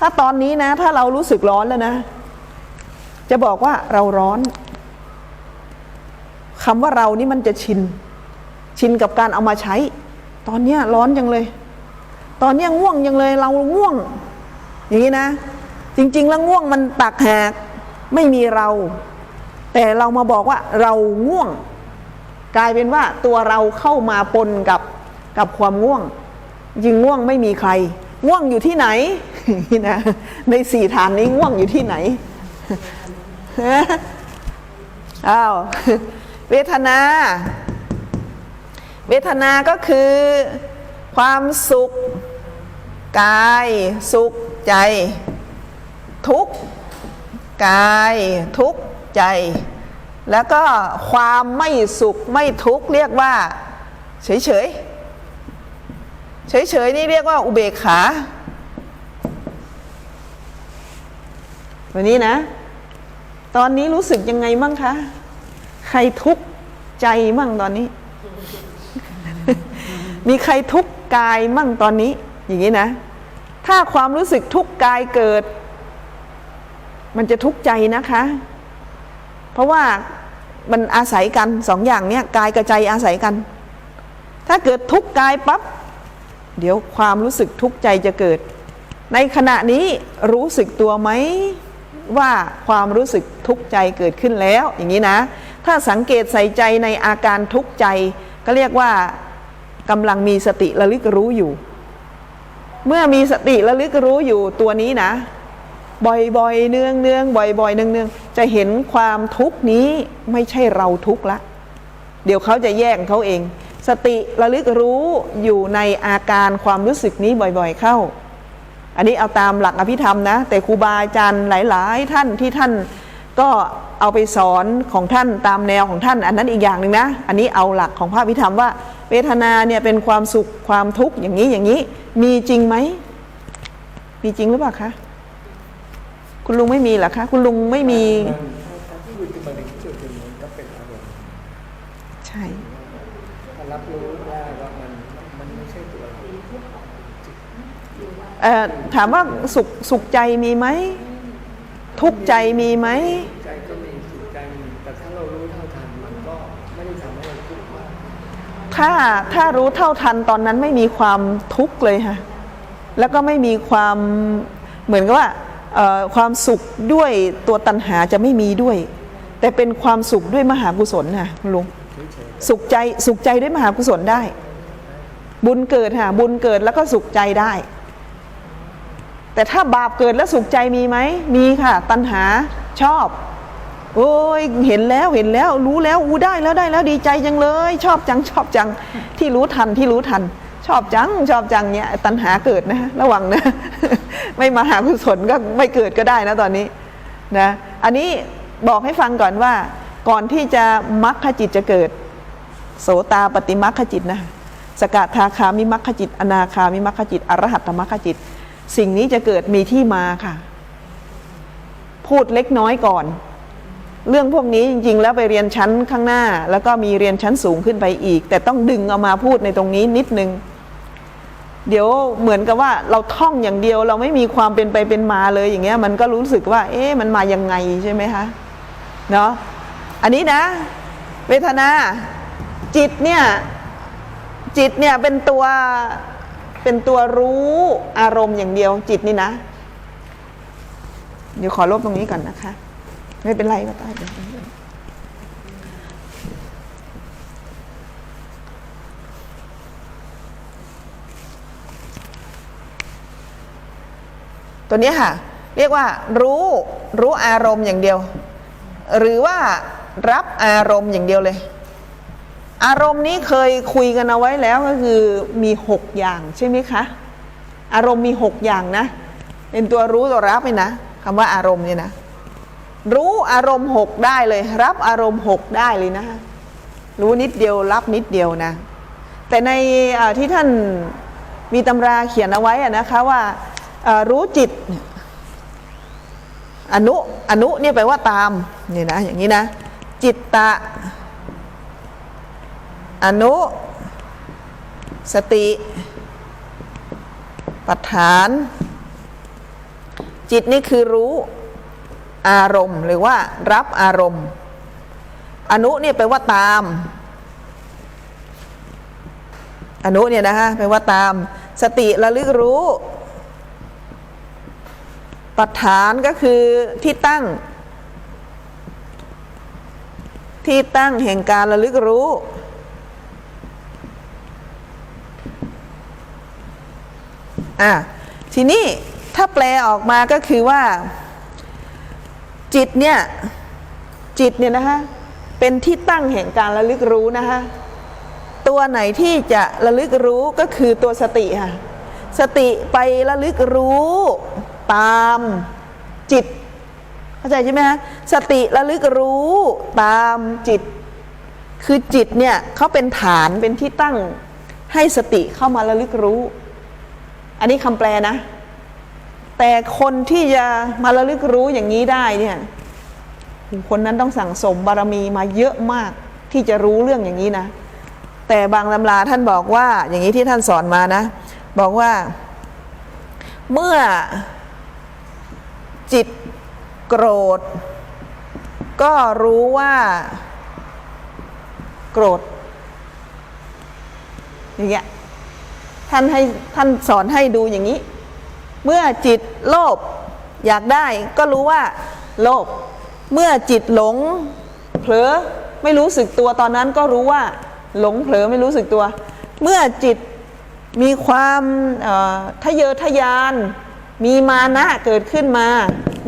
ถ้าตอนนี้นะ ถ้าเรารู้สึกร้อนแล้วนะ จะบอกว่าเราร้อนคำว่าเรานี่มันจะชิน ชินกับการเอามาใช้ ตอนเนี้ยร้อนจังเลย ตอนเนี้ยง่วงจังเลยเราง่วง อย่างนี้นะ จริง ๆ แล้วง่วงมันตักแหกไม่มีเรา แต่เรามาบอกว่าเราง่วง กลายเป็นว่าตัวเราเข้ามาปนกับกับความง่วง จริงง่วงไม่มีใคร ง่วงอยู่ที่ไหน นี่นะในสี่ฐานนี้ง่วงอยู่ที่ไหนอ้าวเวทนา เวทนาก็คือความสุขกาย สุขใจ ทุกข์กาย ทุกข์ใจ แล้วก็ความไม่สุขไม่ทุกข์เรียกว่า เฉยเฉยเฉยเฉยนี่เรียกว่าอุเบกขา วันนี้นะ ตอนนี้รู้สึกยังไงมั่งคะ ใครทุกข์ใจมั่งตอนนี้ มีใครทุกข์กายมั่งตอนนี้ อย่างนี้นะ ถ้าความรู้สึกทุกข์กายเกิด มันจะทุกข์ใจนะคะ เพราะว่ามันอาศัยกันสองอย่างเนี้ยกายกับใจอาศัยกัน ถ้าเกิดทุกข์กายปั๊บเดี๋ยวความรู้สึกทุกข์ใจจะเกิด ในขณะนี้รู้สึกตัวไหม ว่าความรู้สึกทุกข์ใจเกิดขึ้นแล้วอย่างนี้นะ ถ้าสังเกตใส่ใจในอาการทุกข์ใจ ก็เรียกว่ากำลังมีสติระลึกรู้อยู่ เมื่อมีสติระลึกรู้อยู่ตัวนี้นะ บ่อยๆเนืองเนืองๆบ่อยๆเนืองเนืองๆจะเห็นความทุกข์นี้ไม่ใช่เราทุกข์ละ เดี๋ยวเขาจะแยกเขาเอง สติระลึกรู้อยู่ในอาการความรู้สึกนี้บ่อยๆเข้า อันนี้เอาตามหลักอภิธรรมนะ แต่ครูบาอาจารย์หลาย ๆ ท่านที่ท่านก็เอาไปสอนของท่านตามแนวของท่าน อันนั้นอีกอย่างหนึ่งนะ อันนี้เอาหลักของพระอภิธรรมว่า เวทนาเนี่ยเป็นความสุขความทุกข์อย่างนี้อย่างนี้ มีจริงไหมมีจริงหรือเปล่าคะคุณลุงไม่มีหรอคะคุณลุงไม่มีใช่ถ้ารับรู้ได้ว่ามันมันไม่ใช่ตัวเรา ถามว่าสุขสุขใจมีไหม ทุกข์ใจมีไหมใจก็มีจิตใจมีแต่ถ้าเรารู้เท่าทันมันก็ไม่ได้ทำให้เราทุกข์มากถ้าถ้ารู้เท่าทันตอนนั้นไม่มีความทุกข์เลยค่ะแล้วก็ไม่มีความเหมือนกับว่าเอ่อความสุขด้วยตัวตัณหาจะไม่มีด้วย แต่เป็นความสุขด้วยมหากุศลค่ะคุณลุงเฉยสุขใจสุขใจด้วยมหากุศลได้ บุญเกิดค่ะบุญเกิดแล้วก็สุขใจได้ แต่ถ้าบาปเกิดแล้วสุขใจมีไหมมีค่ะ ตัณหาชอบ โอ้ยเห็นแล้วเห็นแล้ว รู้แล้วอู้ได้แล้วได้แล้วดีใจจังเลย ชอบจังชอบจังที่รู้ทันที่รู้ทัน ชอบจังชอบจังเนี่ยตัณหาเกิดนะ ระวังนะ ไม่มาหากุศลก็ไม่เกิดก็ได้นะตอนนี้นะอันนี้บอกให้ฟังก่อนว่า ก่อนที่จะมรรคจิตจะเกิด โสตาปฏิมรรคจิตนะ สกทาคามิมรรคจิต อนาคามิมรรคจิต อรหัตตมรรคจิต สิ่งนี้จะเกิดมีที่มาค่ะ พูดเล็กน้อยก่อน เรื่องพวกนี้จริงๆ แล้วไปเรียนชั้นข้างหน้า แล้วก็มีเรียนชั้นสูงขึ้นไปอีก แต่ต้องดึงเอามาพูดในตรงนี้นิดนึง เดี๋ยวเหมือนกับว่าเราท่องอย่างเดียวเราไม่มีความเป็นไปเป็นมาเลยอย่างเงี้ย มันก็รู้สึกว่า เอ๊ะมันมายังไงใช่ไหมคะเนาะอันนี้นะ เวทนาจิตเนี่ย จิตเนี่ยเป็นตัวเป็นตัวรู้อารมณ์อย่างเดียวจิตนี่นะ เดี๋ยวขอลบตรงนี้ก่อนนะคะ ไม่เป็นไรก็ได้ตัวนี้ค่ะ เรียกว่า รู้รู้อารมณ์อย่างเดียว หรือว่ารับอารมณ์อย่างเดียวเลย อารมณ์นี้เคยคุยกันเอาไว้แล้วก็คือมีหกอย่างใช่ไหมคะ อารมณ์มีหกอย่างนะ เป็นตัวรู้ตัวรับไปนะคำว่าอารมณ์เนี่ยนะ รู้อารมณ์หกได้เลย รับอารมณ์หกได้เลยนะรู้นิดเดียวรับนิดเดียวนะ แต่ในที่ท่านมีตำราเขียนเอาไว้นะคะว่ารู้จิต อนุอนุเนี่ยแปลว่าตามนี่นะอย่างนี้นะ จิตตะ อนุ สติ ปัฏฐาน จิตนี่คือรู้อารมณ์หรือว่ารับอารมณ์ อนุเนี่ยแปลว่าตาม อนุเนี่ยนะคะแปลว่าตาม สติระลึกรู้ปัฏฐานก็คือที่ตั้ง ที่ตั้งแห่งการระลึกรู้ อะทีนี้ถ้าแปลออกมาก็คือว่า จิตเนี่ย จิตเนี่ยนะคะเป็นที่ตั้งแห่งการระลึกรู้นะคะตัวไหนที่จะระลึกรู้ก็คือตัวสติค่ะสติไประลึกรู้ตามจิตเข้าใจใช่ไหมฮะสติระลึกรู้ตามจิต คือจิตเนี่ยเขาเป็นฐานเป็นที่ตั้งให้สติเข้ามาระลึกรู้ อันนี้คำแปลนะ แต่คนที่จะมาระลึกรู้อย่างนี้ได้เนี่ยคนนั้นต้องสั่งสมบารมีมาเยอะมากที่จะรู้เรื่องอย่างนี้นะ แต่บางตำราท่านบอกว่า อย่างนี้ที่ท่านสอนมานะ บอกว่า เมื่อจิตโกรธ ก็รู้ว่า โกรธอย่างเงี้ย ท่านให้ท่านสอนให้ดูอย่างนี้ เมื่อจิตโลภอยากได้ก็รู้ว่า โลภเมื่อจิตหลง เผลอไม่รู้สึกตัวตอนนั้นก็รู้ว่า หลงเผลอไม่รู้สึกตัว เมื่อจิตมีความทะเยอทะยาน มีมานะเกิดขึ้นมา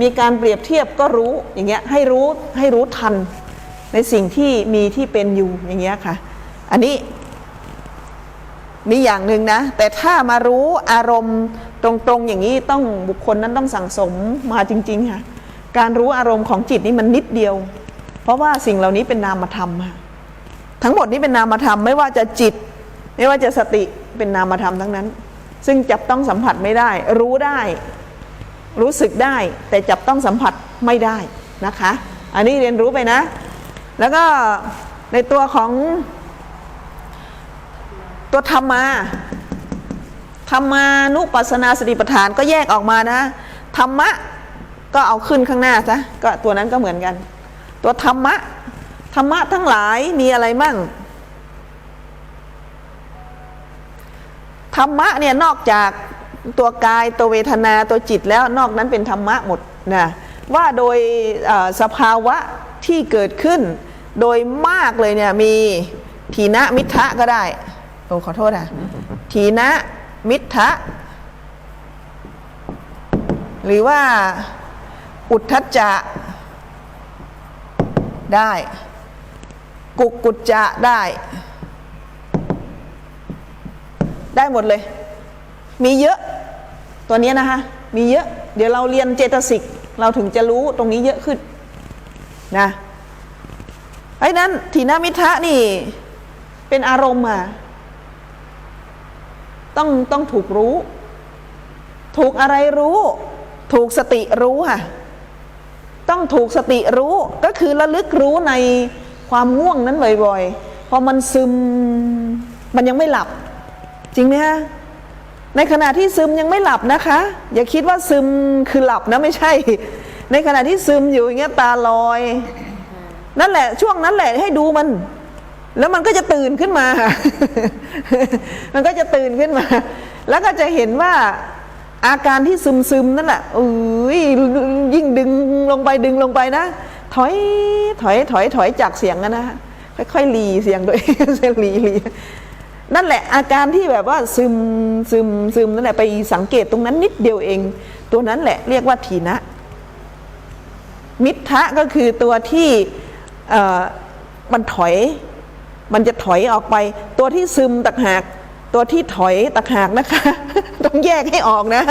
มีการเปรียบเทียบก็รู้อย่างเงี้ยให้รู้ให้รู้ทัน ในสิ่งที่มีที่เป็นอยู่อย่างเงี้ยค่ะ อันนี้ นี่อย่างหนึ่งนะ แต่ถ้ามารู้อารมณ์ตรงๆอย่างนี้ต้องบุคคลนั้นต้องสั่งสมมาจริงๆค่ะการรู้อารมณ์ของจิตนี่มันนิดเดียว เพราะว่าสิ่งเหล่านี้เป็นนามธรรมค่ะทั้งหมดนี้เป็นนามธรรมไม่ว่าจะจิต ไม่ว่าจะสติเป็นนามธรรมทั้งนั้น ซึ่งจับต้องสัมผัสไม่ได้ รู้ได้ รู้สึกได้ แต่จับต้องสัมผัสไม่ได้นะคะ อันนี้เรียนรู้ไปนะ แล้วก็ในตัวของ ตัวธรรมาธรรมานุปัสสนาสติปัฏฐานก็แยกออกมานะ ธรรมะก็เอาขึ้นข้างหน้าซะก็ตัวนั้นก็เหมือนกัน ตัวธรรมะ ธรรมะทั้งหลายมีอะไรมั่ง ธรรมะเนี่ยนอกจากตัวกายตัวเวทนาตัวจิตแล้วนอกนั้นเป็นธรรมะหมดนะว่าโดยสภาวะที่เกิดขึ้น โดยมากเลยเนี่ยมีทีนะมิทะก็ได้ อ้ขอโทษนะทีนะ มิทะหรือว่าอุทธัจจะได้ กุกกุจจะได้ ได้หมดเลย มีเยอะ ตัวนี้นะคะ มีเยอะ เดี๋ยวเราเรียนเจตสิก เราถึงจะรู้ตรงนี้เยอะขึ้นนะไอ้นั้นทีนามิทะนี่ เป็นอารมณ์อะ ต้องต้องถูกรู้ ถูกอะไรรู้ ถูกสติรู้ค่ะ ต้องถูกสติรู้ก็คือระลึกรู้ในความง่วงนั้นบ่อยๆ พอมันซึมมันยังไม่หลับ จริงไหมฮะในขณะที่ซึมยังไม่หลับนะคะ อย่าคิดว่าซึมคือหลับนะไม่ใช่ ในขณะที่ซึมอยู่อย่างเงี้ยตาลอย นั่นแหละช่วงนั้นแหละให้ดูมัน แล้วมันก็จะตื่นขึ้นมา มันก็จะตื่นขึ้นมา แล้วก็จะเห็นว่าอาการที่ซึมซึมนั่นแหละอุ้ยยิ่งดึงลงไปดึงลงไปนะ ถอยถอยถอยถอยจากเสียงนะนะค่อยๆหลีเสียงตัวเองเสียงหลีหลีนั่นแหละอาการที่แบบว่าซึมซึมซึมนั่นแหละไปสังเกตตรงนั้นนิดเดียวเอง ตัวนั้นแหละเรียกว่าทีนะ มิทะก็คือตัวที่มันถอย มันจะถอยออกไป ตัวที่ซึมตักหาก ตัวที่ถอยตักหากนะคะ ต้องแยกให้ออกนะ